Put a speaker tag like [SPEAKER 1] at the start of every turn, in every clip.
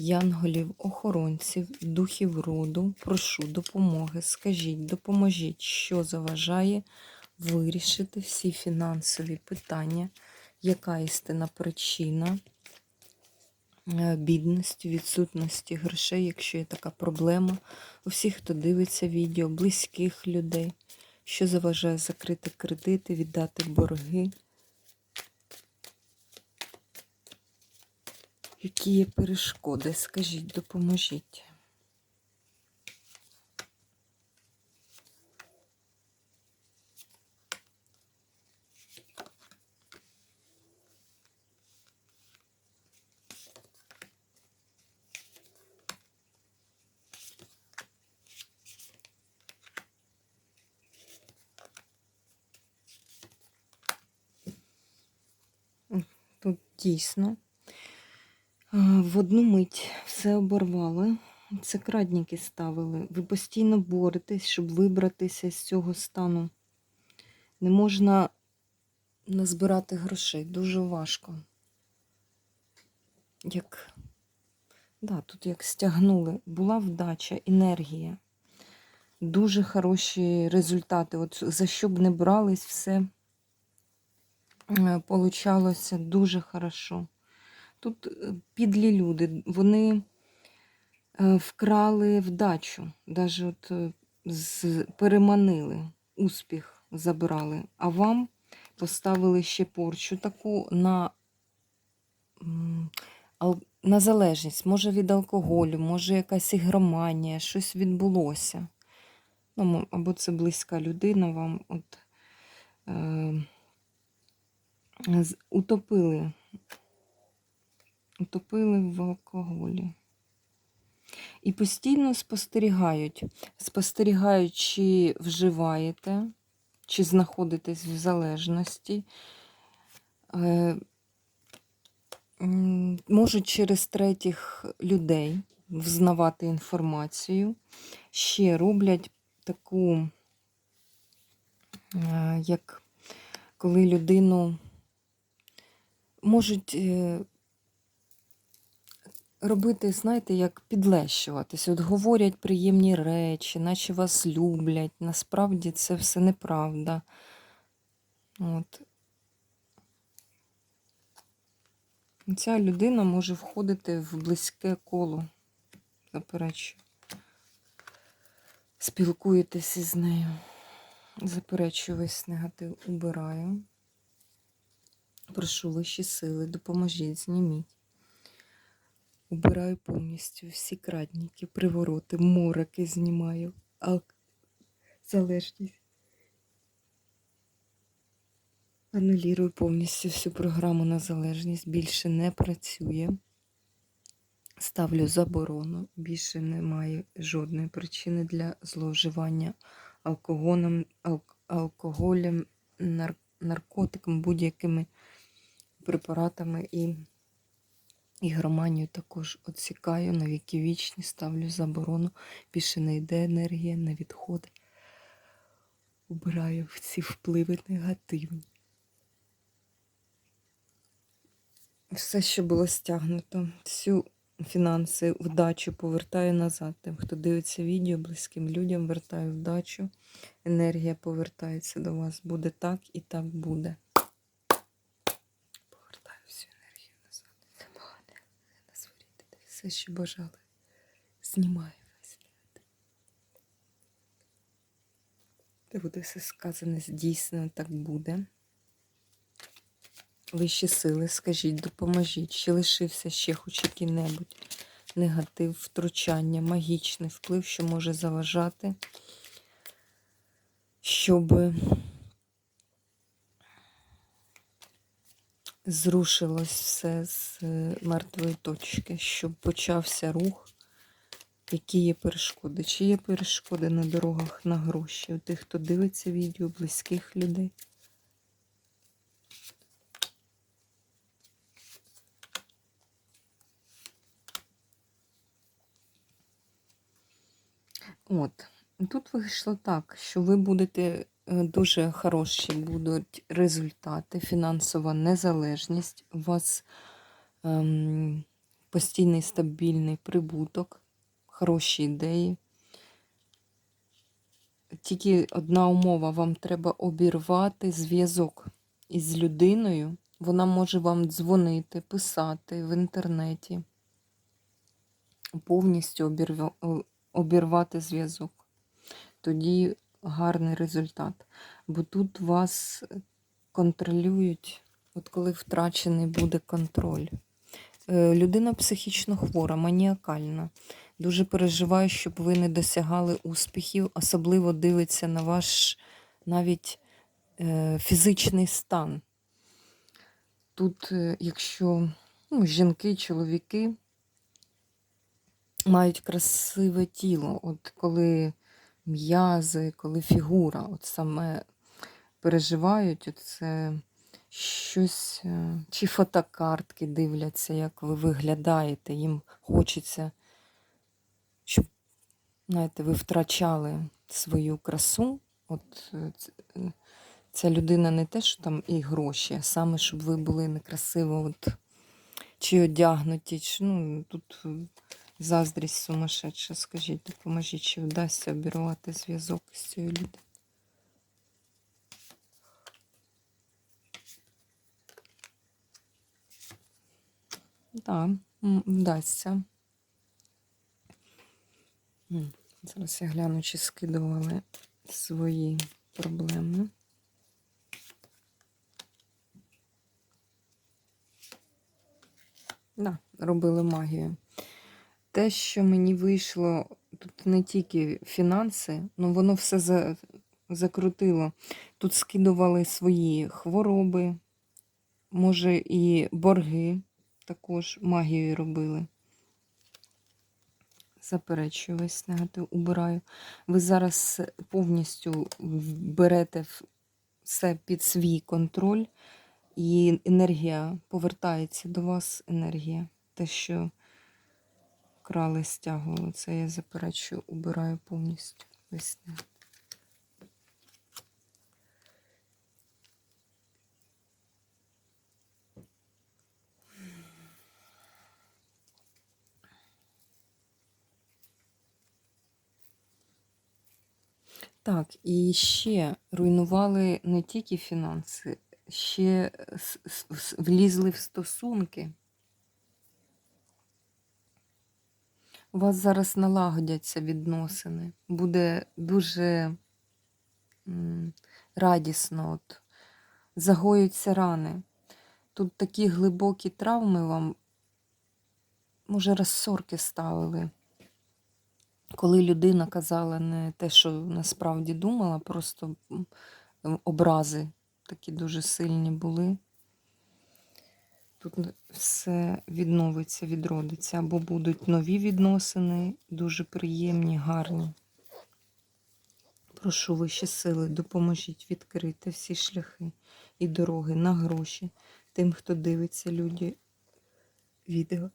[SPEAKER 1] янголів, охоронців, духів роду, прошу допомоги. Скажіть, допоможіть, що заважає вирішити всі фінансові питання, яка істина причина е, бідності, відсутності грошей, якщо є така проблема. У всіх, хто дивиться відео, близьких людей, що заважає закрити кредити, віддати борги. Які є перешкоди? Скажіть, допоможіть. Тут дійсно в одну мить все оборвали. Це крадніки ставили. Ви постійно боретесь, щоб вибратися з цього стану. Не можна назбирати грошей. Дуже важко. Як, да, тут як стягнули. Була вдача, енергія. Дуже хороші результати. От за що б не брались, все е, получалося дуже хорошо. Тут е, підлі люди, вони е, вкрали вдачу, навіть от е, переманили, успіх забрали, а вам поставили ще порчу таку на, на залежність, може від алкоголю, може якась ігроманія, щось відбулося. Ну, або це близька людина вам от, е, утопили утопили в алкоголі. І постійно спостерігають. Спостерігають, чи вживаєте, чи знаходитесь в залежності. Е, Можуть через третіх людей взнавати інформацію. Ще роблять таку, е, як коли людину можуть е, робити, знаєте, як підлещуватись. От говорять приємні речі, наче вас люблять. Насправді це все неправда. От. Ця людина може входити в близьке коло. Заперечую. Спілкуєтеся з нею. Заперечую весь негатив, убираю. Прошу вищі сили, допоможіть, зніміть. Убираю повністю всі крадніки, привороти, мороки знімаю, ал... залежність. Анулірую повністю всю програму на залежність. Більше не працює. Ставлю заборону. Більше немає жодної причини для зловживання алкоголем, алкоголем нар... наркотиком, будь-якими препаратами і Ігроманію також відсікаю на віки вічні, ставлю заборону. Більше не йде енергія, не відходить. Убираю ці впливи негативні. Все, що було стягнуто, всю фінанси, вдачу повертаю назад. Тим, хто дивиться відео, близьким людям вертаю вдачу. Енергія повертається до вас. Буде так і так буде. Повертаю всю енергію назад. Немагане, не насворіти. Все, що бажали. Знімаю весь негатив. Де буде все сказане, здійснено, так буде. Вищі сили, скажіть, допоможіть, чи лишився ще хоч який-небудь негатив, втручання, магічний вплив, що може заважати, щоб зрушилось все з е, мертвої точки, щоб почався рух. Які є перешкоди? Чи є перешкоди на дорогах на гроші? У тих, хто дивиться відео, близьких людей? От, тут вийшло так, що ви будете дуже хороші будуть результати, фінансова незалежність, у вас ем, постійний стабільний прибуток, хороші ідеї. Тільки одна умова, вам треба обірвати зв'язок із людиною. Вона може вам дзвонити, писати в інтернеті. Повністю обірвати зв'язок. Тоді гарний результат. Бо тут вас контролюють, от коли втрачений буде контроль. Е, Людина психічно хвора, маніакальна. Дуже переживає, щоб ви не досягали успіхів, особливо дивиться на ваш навіть е, фізичний стан. Тут, е, якщо ну, жінки, чоловіки мають красиве тіло, от коли м'язи, коли фігура, от саме переживають, це щось, е, чи фотокартки дивляться, як ви виглядаєте, їм хочеться, щоб, знаєте, ви втрачали свою красу. От е, е, ця людина не те, що там і гроші, а саме, щоб ви були некрасиво от, чи одягнуті, чи, ну, тут заздрість сумасшедша. Скажіть, допоможіть, чи вдасться обірвати зв'язок з цією людиною. Так, вдасться. Зараз я гляну, чи скидували свої проблеми. Да, робили магію. Те, що мені вийшло, тут не тільки фінанси, ну воно все за, закрутило. Тут скидували свої хвороби, може, і борги також магією робили. Заперечую весь негатив, убираю. Ви зараз повністю берете все під свій контроль, і енергія повертається до вас, енергія. Те, що крали, стягували, це я заперечую, убираю повністю негатив. Так, і ще руйнували не тільки фінанси, ще влізли в стосунки. У вас зараз налагодяться відносини. Буде дуже радісно, от, загоються рани. Тут такі глибокі травми вам, може, розсорки ставили. Коли людина казала не те, що насправді думала, просто образи такі дуже сильні були. Тут все відновиться, відродиться, або будуть нові відносини, дуже приємні, гарні. Прошу вищі сили, допоможіть відкрити всі шляхи і дороги на гроші тим, хто дивиться люди відео.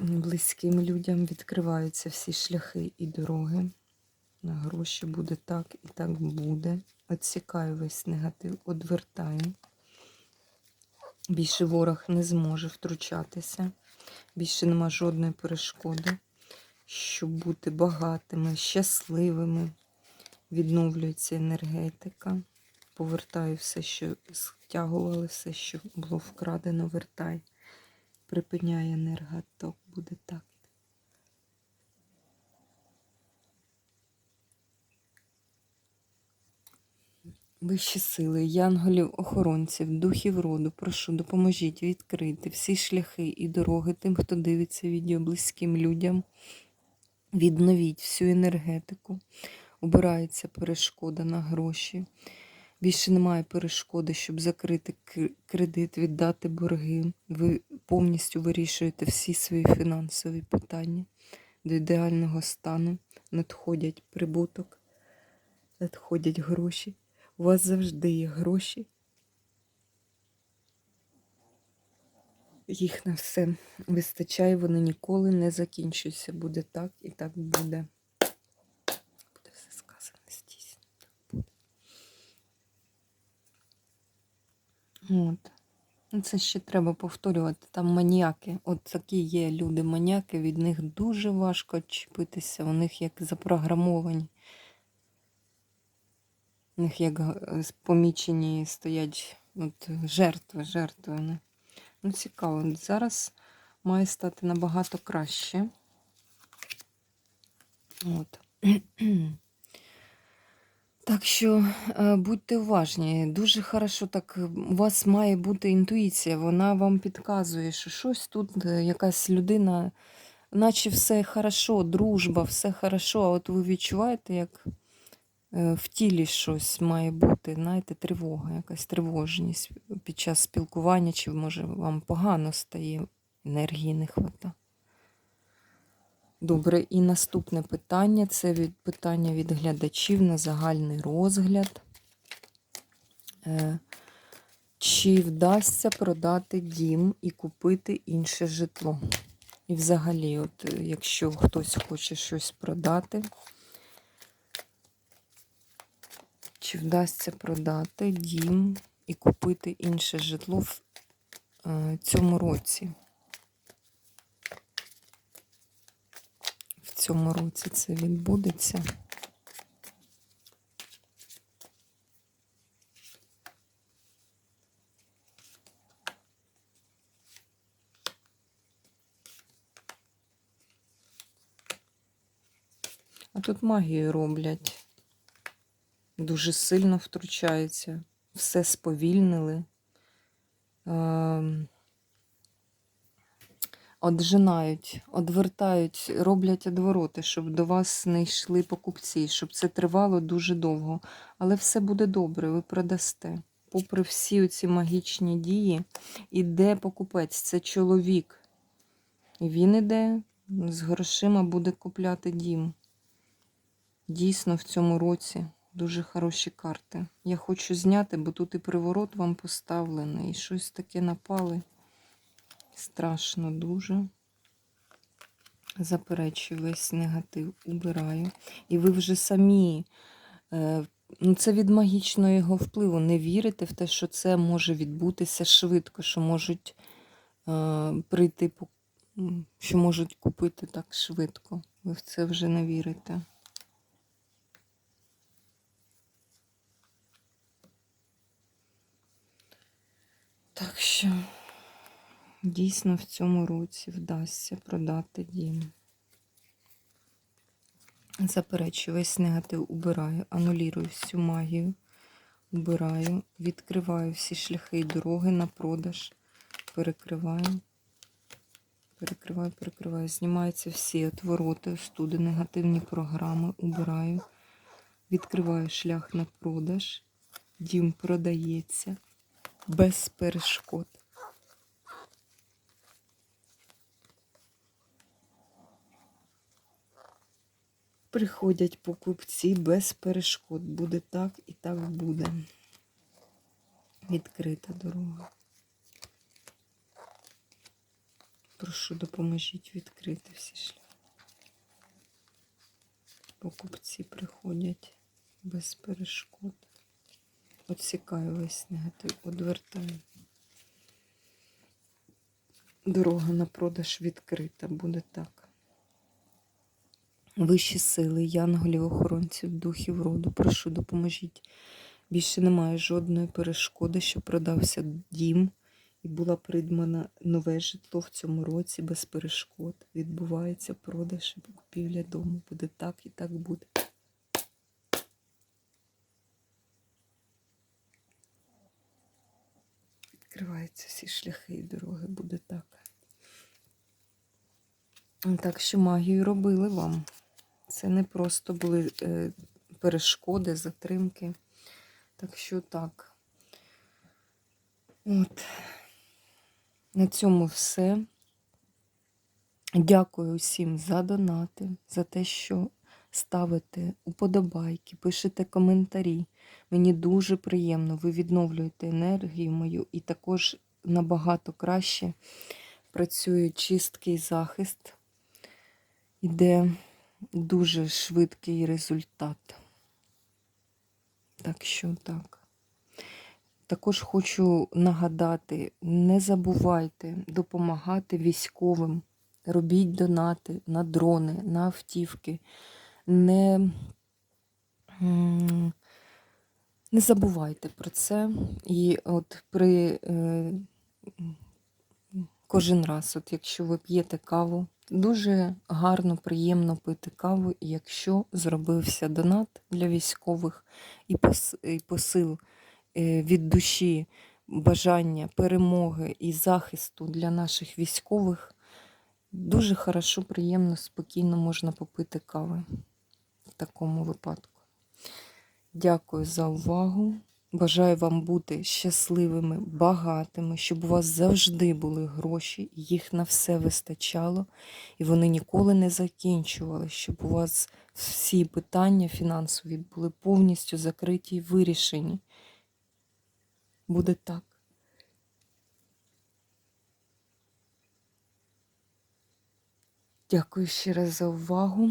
[SPEAKER 1] Близьким людям відкриваються всі шляхи і дороги. На гроші буде так і так буде. Отсікаю весь негатив, одвертаю. Більше ворог не зможе втручатися. Більше нема жодної перешкоди, щоб бути багатими, щасливими. Відновлюється енергетика. Повертаю все, що стягували, все, що було вкрадено, вертай. Припиняє енерготок, буде так. Вищі сили, янголів, охоронців, духів роду, прошу, допоможіть відкрити всі шляхи і дороги тим, хто дивиться відео близьким людям. Відновіть всю енергетику. Убирається перешкода на гроші. Більше немає перешкоди, щоб закрити кредит, віддати борги. Ви повністю вирішуєте всі свої фінансові питання до ідеального стану. Надходять прибуток, надходять гроші. У вас завжди є гроші. Їх на все вистачає, вони ніколи не закінчуються. Буде так і так буде. Буде все сказане буде. От. Ну, Це ще треба повторювати. Там маніяки. От такі є люди маніяки, від них дуже важко чіпитися. Них як запрограмовані. Них як е, помічені стоять от, жертви, жертви. Вони. Ну, цікаво. Зараз має стати набагато краще. От. Так що е, будьте уважні. Дуже хорошо так. е, У вас має бути інтуїція. Вона вам підказує, що щось тут е, якась людина, наче все хорошо, дружба, все хорошо. А от ви відчуваєте, як в тілі щось має бути, знаєте, тривога, якась тривожність під час спілкування, чи може вам погано стає, енергії не хватає. Добре, і наступне питання це від питання від глядачів на загальний розгляд. Е, Чи вдасться продати дім і купити інше житло? І взагалі, от е, якщо хтось хоче щось продати, чи вдасться продати дім і купити інше житло в е, цьому році? В цьому році це відбудеться. А тут магію роблять. Дуже сильно втручаються. Все сповільнили. Ем, Оджинають, одвертають, роблять одвороти, щоб до вас не йшли покупці, щоб це тривало дуже довго. Але все буде добре, ви продасте. Попри всі ці магічні дії, іде покупець, це чоловік. І він іде з грошима буде купляти дім. Дійсно, в цьому році дуже хороші карти. Я хочу зняти, бо тут і приворот вам поставлений, і щось таке напали. Страшно дуже. Заперечую весь негатив, убираю. І ви вже самі, е, ну це від магічного його впливу. Не вірите в те, що це може відбутися швидко, що можуть е, прийти, що можуть купити так швидко. Ви в це вже не вірите. Так що. Дійсно, в цьому році вдасться продати дім. Заперечую, весь негатив убираю, анулірую всю магію, убираю, відкриваю всі шляхи і дороги на продаж, перекриваю, перекриваю, перекриваю. Знімаються всі отвороти, остуди, негативні програми, убираю, відкриваю шлях на продаж, дім продається без перешкод. Приходять покупці без перешкод. Буде так і так буде. Відкрита дорога. Прошу, допоможіть відкрити всі шляхи. Покупці приходять без перешкод. Отсікаю весь негатив, одвертаю. Дорога на продаж відкрита, буде так. Вищі сили, янголів, охоронців, духів роду, прошу, допоможіть. Більше немає жодної перешкоди, що продався дім і була придбана нове житло в цьому році без перешкод. Відбувається продаж і купівля дому. Буде так і так буде. Відкриваються всі шляхи і дороги, буде так. Так що магію робили вам. Це не просто були е, перешкоди, затримки. Так що так. От. На цьому все. Дякую всім за донати, за те, що ставите уподобайки, пишете коментарі. Мені дуже приємно, ви відновлюєте енергію мою і також набагато краще працює чисткий захист. Іде дуже швидкий результат. Так що так. Також хочу нагадати: не забувайте допомагати військовим, робіть донати на дрони, на автівки. Не, не забувайте про це. І от при е, кожен раз, от якщо ви п'єте каву, дуже гарно, приємно пити каву, якщо зробився донат для військових і посил е, від душі бажання перемоги і захисту для наших військових, дуже хорошо, приємно, спокійно можна попити кави в такому випадку. Дякую за увагу. Бажаю вам бути щасливими, багатими, щоб у вас завжди були гроші, їх на все вистачало, і вони ніколи не закінчували, щоб у вас всі питання фінансові були повністю закриті і вирішені. Буде так. Дякую ще раз за увагу.